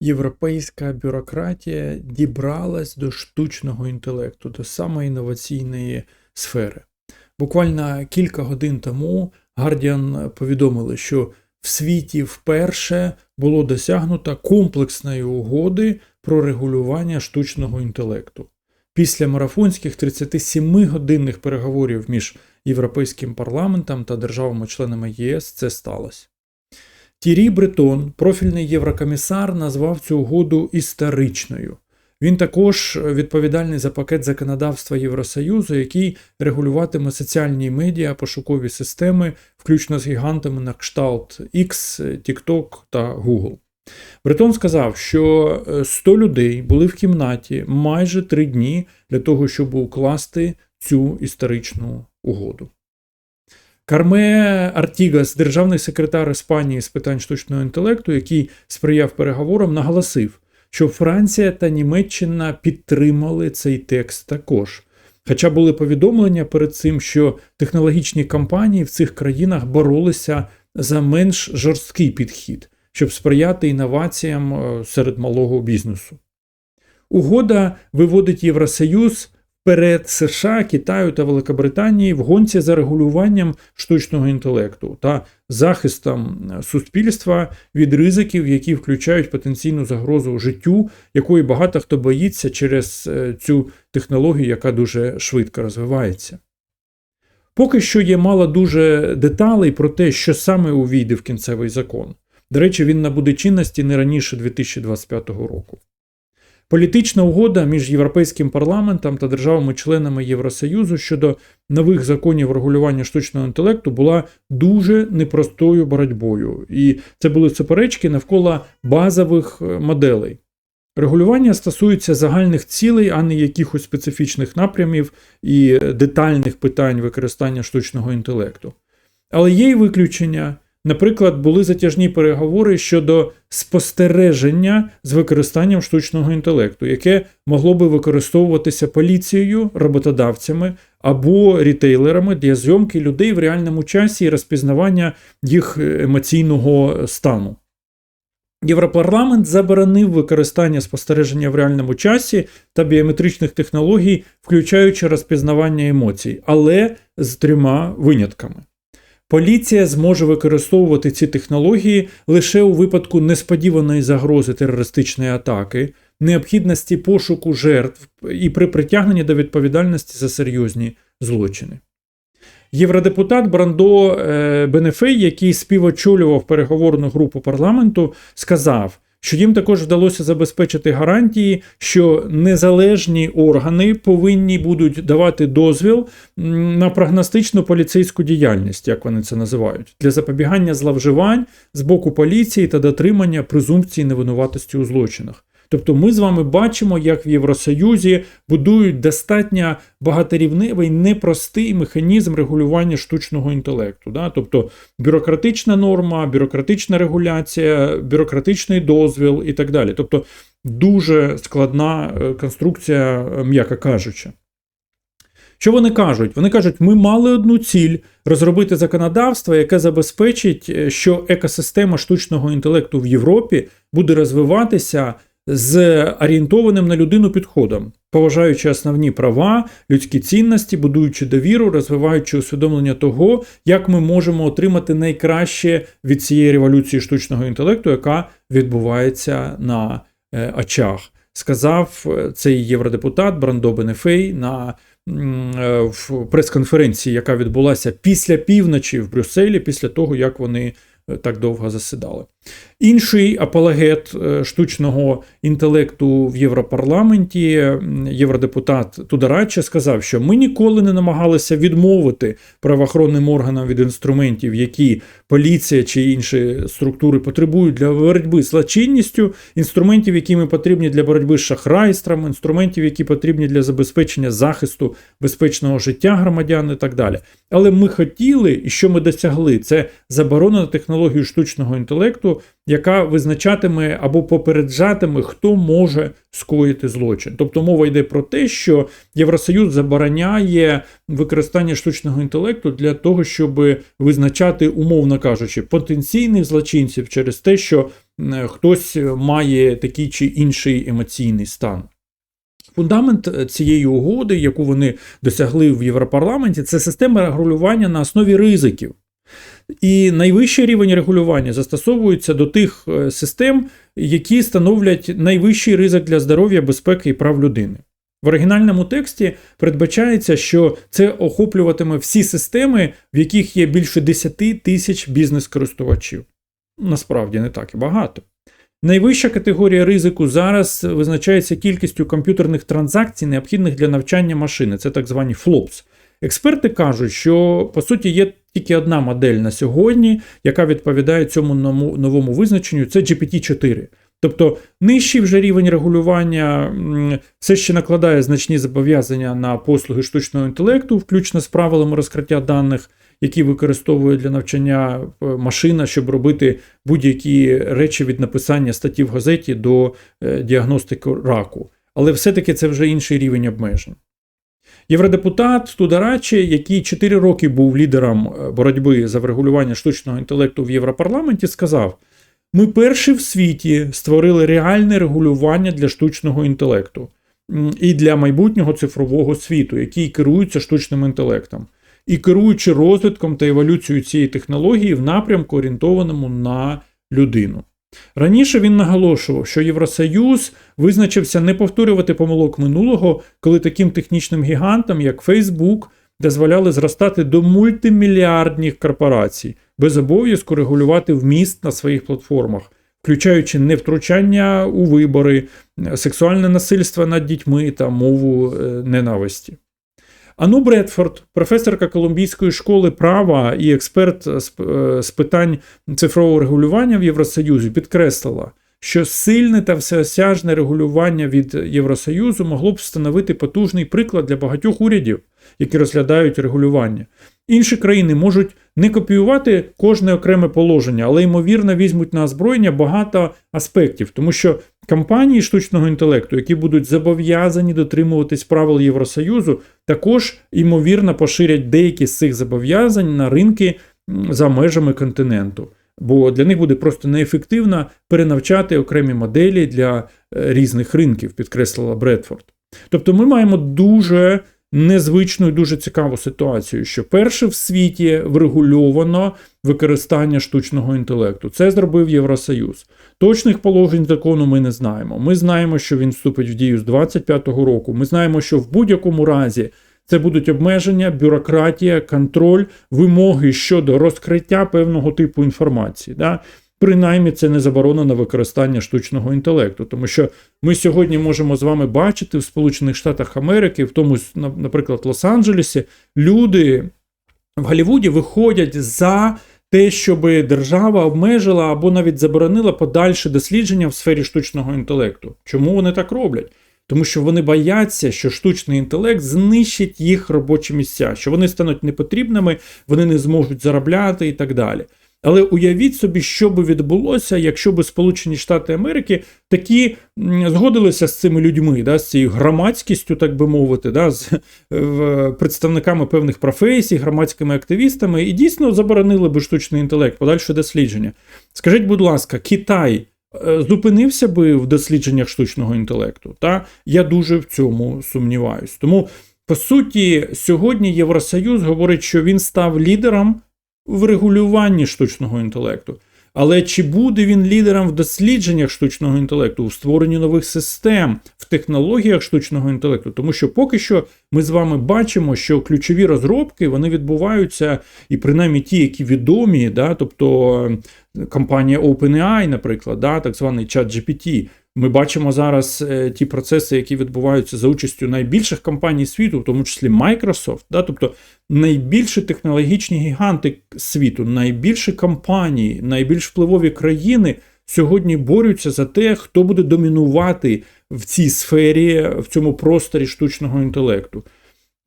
європейська бюрократія дібралась до штучного інтелекту, до самої інноваційної сфери. Буквально кілька годин тому Guardian повідомили, що в світі вперше було досягнуто комплексної угоди про регулювання штучного інтелекту. Після марафонських 37-годинних переговорів між Європейським парламентом та державами-членами ЄС це сталося. Тірі Бретон, профільний єврокомісар, назвав цю угоду історичною. Він також відповідальний за пакет законодавства Євросоюзу, який регулюватиме соціальні медіа, пошукові системи, включно з гігантами на кшталт X, TikTok та Google. Бретон сказав, що 100 людей були в кімнаті майже три дні для того, щоб укласти цю історичну угоду. Карме Артігас, державний секретар Іспанії з питань штучного інтелекту, який сприяв переговорам, наголосив, що Франція та Німеччина підтримали цей текст також. Хоча були повідомлення перед цим, що технологічні компанії в цих країнах боролися за менш жорсткий підхід, щоб сприяти інноваціям е, серед малого бізнесу. Угода виводить Євросоюз перед США, Китаю та Великобританії в гонці за регулюванням штучного інтелекту та захистом суспільства від ризиків, які включають потенційну загрозу життю, якої багато хто боїться через е, цю технологію, яка дуже швидко розвивається. Поки що є мало дуже деталей про те, що саме увійде в кінцевий закон. До речі, він набуде чинності не раніше 2025 року. Політична угода між Європейським парламентом та державами-членами Євросоюзу щодо нових законів регулювання штучного інтелекту була дуже непростою боротьбою, і це були суперечки навколо базових е, моделей. Регулювання стосується загальних цілей, а не якихось специфічних напрямів і детальних питань використання штучного інтелекту. Але є й виключення. Наприклад, були затяжні переговори щодо спостереження з використанням штучного інтелекту, яке могло би використовуватися поліцією, роботодавцями або рітейлерами для зйомки людей в реальному часі і розпізнавання їх емоційного стану. Європарламент заборонив використання спостереження в реальному часі та біометричних технологій, включаючи розпізнавання емоцій, але з трьома винятками. Поліція зможе використовувати ці технології лише у випадку несподіваної загрози терористичної атаки, необхідності пошуку жертв і при притягненні до відповідальності за серйозні злочини. Євродепутат Брандо е, Бенефей, який співочолював переговорну групу парламенту, сказав, що їм також вдалося забезпечити гарантії, що незалежні органи повинні будуть давати дозвіл на прогностичну поліцейську діяльність, як вони це називають, для запобігання зловживань з боку поліції та дотримання презумпції невинуватості у злочинах. Тобто ми з вами бачимо, як в Євросоюзі будують достатньо багаторівневий непростий механізм регулювання штучного інтелекту. Да? Тобто бюрократична норма, бюрократична регуляція, бюрократичний дозвіл і так далі. Тобто дуже складна е, конструкція, е, м'яко кажучи. Що вони кажуть? Вони кажуть, ми мали одну ціль розробити законодавство, яке забезпечить, е, що екосистема штучного інтелекту в Європі буде розвиватися з орієнтованим на людину підходом, поважаючи основні права, людські цінності, будуючи довіру, розвиваючи усвідомлення того, як ми можемо отримати найкраще від цієї революції штучного інтелекту, яка відбувається на е, очах. Сказав е, цей євродепутат Брандо Бенефей на е, в прес-конференції, яка відбулася після півночі в Брюсселі, після того як вони так довго засідали. Інший апологет е, штучного інтелекту в Європарламенті, євродепутат Тудараче, сказав, що ми ніколи не намагалися відмовити правоохоронним органам від інструментів, які поліція чи інші структури потребують для боротьби з злочинністю, інструментів, які ми потрібні для боротьби з шахрайством, інструментів, які потрібні для забезпечення захисту безпечного життя громадян і так далі. Але ми хотіли, і що ми досягли, це заборона на технологію штучного інтелекту яка визначатиме або попереджатиме, хто може скоїти злочин. Тобто мова йде про те, що Євросоюз забороняє використання штучного інтелекту для того, щоб визначати, умовно кажучи, потенційних злочинців через те, що хтось має такий чи інший емоційний стан. Фундамент цієї угоди, яку вони досягли в Європарламенті, це система регулювання на основі ризиків. І найвищий рівень регулювання застосовується до тих е, систем, які становлять найвищий ризик для здоров'я, безпеки і прав людини. В оригінальному тексті передбачається, що це охоплюватиме всі системи, в яких є більше 10 тисяч бізнес-користувачів. Насправді не так і багато. Найвища категорія ризику зараз визначається кількістю комп'ютерних транзакцій, необхідних для навчання машини, це так звані FLOPS. Експерти кажуть, що по суті є тільки одна модель на сьогодні, яка відповідає цьому новому визначенню, це GPT-4. Тобто нижчий вже рівень регулювання все ще накладає значні зобов'язання на послуги штучного інтелекту, включно з правилами розкриття даних, які використовує для навчання е, машина, щоб робити будь-які речі від написання статті в газеті до е, діагностики раку. Але все-таки це вже інший рівень обмежень. Євродепутат Тударачі, який 4 роки був лідером е, боротьби за врегулювання штучного інтелекту в Європарламенті, сказав: ми перші в світі створили реальне регулювання для штучного інтелекту і для майбутнього цифрового світу, який керується штучним інтелектом, і керуючи розвитком та еволюцією цієї технології в напрямку, орієнтованому на людину. Раніше він наголошував, що Євросоюз визначився не повторювати помилок минулого, коли таким технічним гігантам, як Facebook, дозволяли зростати до мультимільярдних корпорацій без обов'язку регулювати вміст на своїх платформах, включаючи невтручання у вибори, сексуальне насильство над дітьми та мову е, ненависті. Ану Бредфорд, професорка Колумбійської школи права і експерт з питань цифрового регулювання в Євросоюзі, підкреслила, що сильне та всеосяжне регулювання від Євросоюзу могло б встановити потужний приклад для багатьох урядів, які розглядають регулювання. Інші країни можуть не копіювати кожне окреме положення, але ймовірно візьмуть на озброєння багато аспектів, тому що компанії штучного інтелекту, які будуть зобов'язані дотримуватись правил Євросоюзу, також ймовірно поширять деякі з цих зобов'язань на ринки за межами континенту. Бо для них буде просто неефективно перенавчати окремі моделі для е, різних ринків, підкреслила Бредфорд. Тобто ми маємо дуже незвичну і дуже цікаву ситуацію, що перше в світі врегульовано використання штучного інтелекту. Це зробив Євросоюз. Точних положень закону ми не знаємо. Ми знаємо, що він вступить в дію з 25-го року. Ми знаємо, що в будь-якому разі. Це будуть обмеження, бюрократія, контроль, вимоги щодо розкриття певного типу інформації. Да? Принаймні це не заборонено використання штучного інтелекту, тому що ми сьогодні можемо з вами бачити в Сполучених Штатах Америки, в тому, наприклад, Лос-Анджелесі, люди в Голлівуді виходять за те, щоб держава обмежила або навіть заборонила подальше дослідження в сфері штучного інтелекту. Чому вони так роблять? Тому що вони бояться, що штучний інтелект знищить їх робочі місця, що вони стануть непотрібними, вони не зможуть заробляти і так далі. Але уявіть собі, що би відбулося, якщо би Сполучені Штати Америки такі згодилися з цими людьми, да, з цією громадськістю, так би мовити, да, з в, представниками певних професій, громадськими активістами, і дійсно заборонили би штучний інтелект, подальше дослідження. Скажіть, будь ласка, Китай. Е, зупинився би в дослідженнях штучного інтелекту, та я дуже в цьому сумніваюсь. Тому, по суті, сьогодні Євросоюз говорить, що він став лідером в регулюванні штучного інтелекту. Але чи буде він лідером в дослідженнях штучного інтелекту, в створенні нових систем, в технологіях штучного інтелекту? Тому що поки що ми з вами бачимо, що ключові розробки вони відбуваються, і принаймні ті, які відомі, да, тобто компанія OpenAI, наприклад, да, так званий чат GPT, ми бачимо зараз е, ті процеси, які відбуваються за участю найбільших компаній світу, в тому числі Microsoft, да, тобто найбільші технологічні гіганти світу, найбільші компанії, найбільш впливові країни сьогодні борються за те, хто буде домінувати в цій сфері, в цьому просторі штучного інтелекту.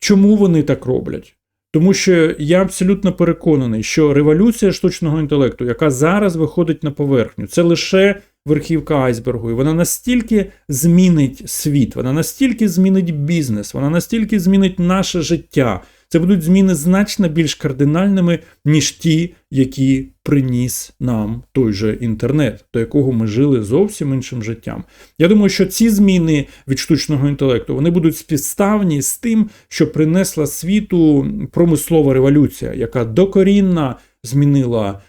Чому вони так роблять? Тому що я абсолютно переконаний, що революція штучного інтелекту, яка зараз виходить на поверхню, це лише верхівка айсбергу. І вона настільки змінить світ, вона настільки змінить бізнес, вона настільки змінить наше життя, Це будуть зміни значно більш кардинальними, ніж ті, які приніс нам той же інтернет, до якого ми жили зовсім іншим життям. Я думаю, що ці зміни від штучного інтелекту вони будуть співставні з тим, що принесла світу промислова революція, яка докорінно змінила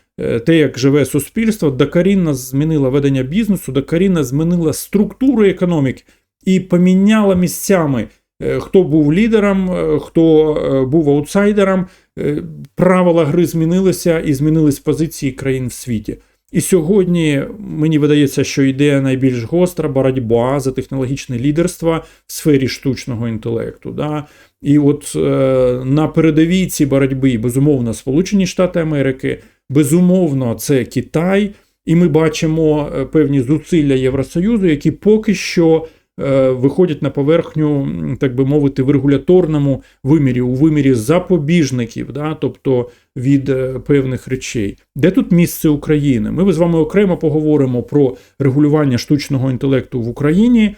те, як живе суспільство, докорінно змінила ведення бізнесу, докорінно змінила структуру економіки і поміняла місцями. е, Хто був лідером, е, хто е, був аутсайдером, Е, правила гри змінилися і змінились позиції країн в світі. І сьогодні мені видається, що йде найбільш гостра боротьба за технологічне лідерство в сфері штучного інтелекту. Да? І от е, на передовій цій боротьби, безумовно, Сполучені Штати Америки, безумовно, це Китай. І ми бачимо е, певні зусилля Євросоюзу, які поки що е, виходять на поверхню, так би мовити, в регуляторному вимірі, у вимірі запобіжників, да, тобто від е, певних речей. Де тут місце України? Ми з вами окремо поговоримо про регулювання штучного інтелекту в Україні.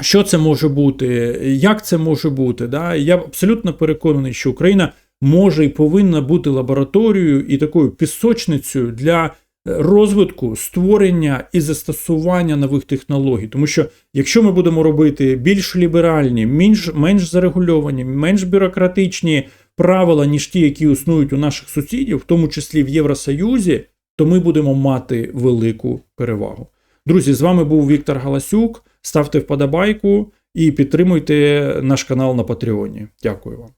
Що це може бути, як це може бути? Да? Я абсолютно переконаний, що Україна може і повинна бути лабораторією і такою пісочницею для розвитку, створення і застосування нових технологій. Тому що якщо ми будемо робити більш ліберальні, менш, менш зарегульовані, менш бюрократичні правила, ніж ті, які існують у наших сусідів, в тому числі в Євросоюзі, то ми будемо мати велику перевагу. Друзі, з вами був Віктор Галасюк. Ставте вподобайку і підтримуйте наш канал на Патреоні. Дякую вам.